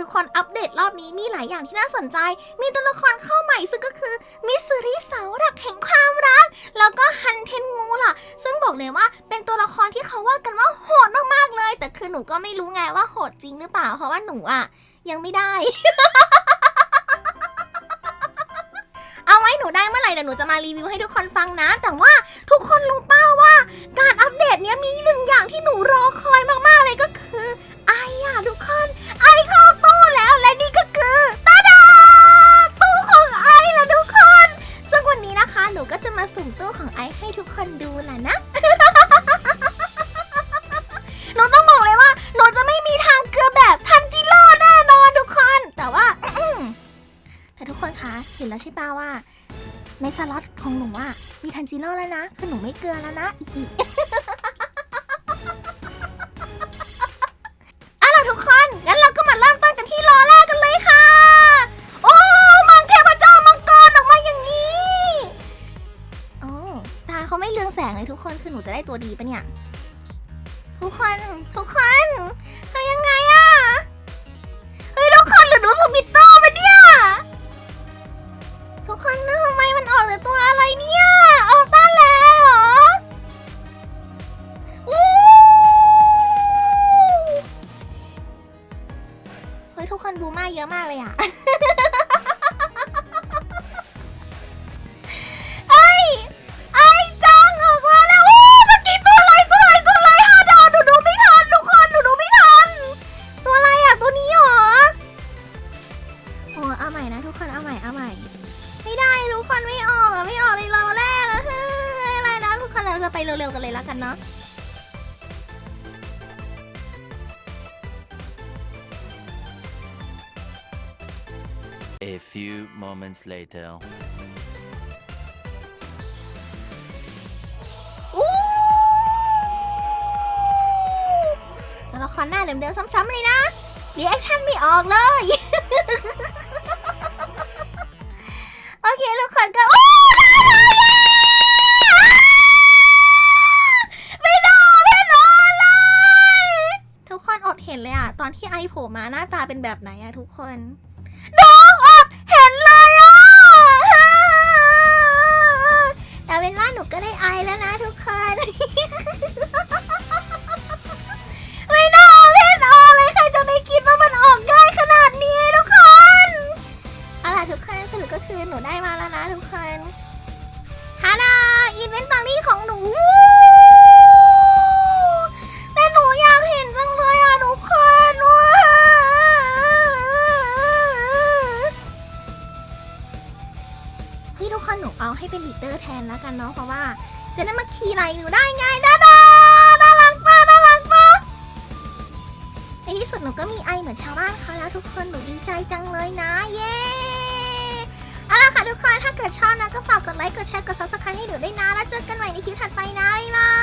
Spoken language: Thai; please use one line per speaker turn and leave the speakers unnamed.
ทุกคนอัปเดตรอบนี้มีหลายอย่างที่น่าสนใจ มีตัวละครเข้าใหม่ซึ่งก็คือมิสซิริสาหลักแห่งความรัก แล้วก็ฮันเทนงูล่ะ ซึ่งบอกเลยว่าเป็นตัวละครที่เขาว่ากันว่าโหดมากๆเลย แต่คือหนูก็ไม่รู้ไงว่าโหดจริงหรือเปล่า เพราะว่าหนูอะยังไม่ได้ เอาไว้หนูได้เมื่อไหร่เดี๋ยวหนูจะมารีวิวให้ทุกคนฟังนะ แต่ว่าทุกคนรู้เป้าว่า การอัปเดตเนี้ยมีหนึ่งอย่างที่หนูรอคอยมากๆเลยก็คือ นูก็จะมาสุ่มตู้ของไอซ์ให้ทุกคนดูแหละนะ หนูต้องบอกเลยว่า หนูจะไม่มีทางเกลือแบบทันจิโร่แน่นอนทุกคน แต่ว่าแต่ทุกคนคะเห็นแล้วใช่ป่าว่า ในสล็อตของหนูว่ามีทันจิโร่แล้วนะ คือหนูไม่เกลือแล้วนะอี เขาไม่เรืองแสงเลยทุกคนคือหนูจะได้ตัวดีปะเนี่ย ทุกคนทุกคนทำยังไงอะเฮ้ยทุกคนหรือหนูสมิตโต้ปะเนี่ย ทุกคนทำไมมันออกแต่ตัวอะไรเนี่ยออกต้านแล้วเหรออู้เฮ้ยทุกคนบูมาเยอะมากเลยอะ ม่นะทุกคนเอาใหม่เอาใหม่ ไม่ได้ทุกคนไม่ออกอะไม่ออกในเราแรกอะเฮ้ยอะไรนะทุกคนเราจะไปเร็วๆกันเลยแล้วกันเนาะ
A few moments later.
อู้ตัวละครหน้าเดิมๆซ้ำๆเลยนะรีแอคชั่นไม่ออกเลยโอเคทุกคนก็ไม่โดนไม่โดนเลย ทุกคนอดเห็นเลยอะตอนที่ไอโผล่มาหน้าตาเป็นแบบไหนอะทุกคน คนสรุปก็คือหนูได้มาแล้วนะทุกคนฮานาอีเวนต์บางนี่ของหนูแต่หนูอยากเห็นจังเลยอะทุกคนว้าเฮ้ยทุกคนหนูเอาให้เป็นลีดเดอร์แทนแล้วกันเนาะเพราะว่า จะได้มาขี่ไหลหนูได้ไงด้าดาน่ารักมากน่ารักมากในที่สุดหนูก็มีไอเหมือนชาวบ้านเขาแล้วทุกคนหนูดีใจจังเลยนะ เย้ ทุกคน ถ้าเกิดชอบนะก็ฝากกดไลค์ กดแชร์ กดซับสไครต์ให้หนูด้วยนะ แล้วเจอกันใหม่ในคลิปถัดไปนะ บ๊ายบาย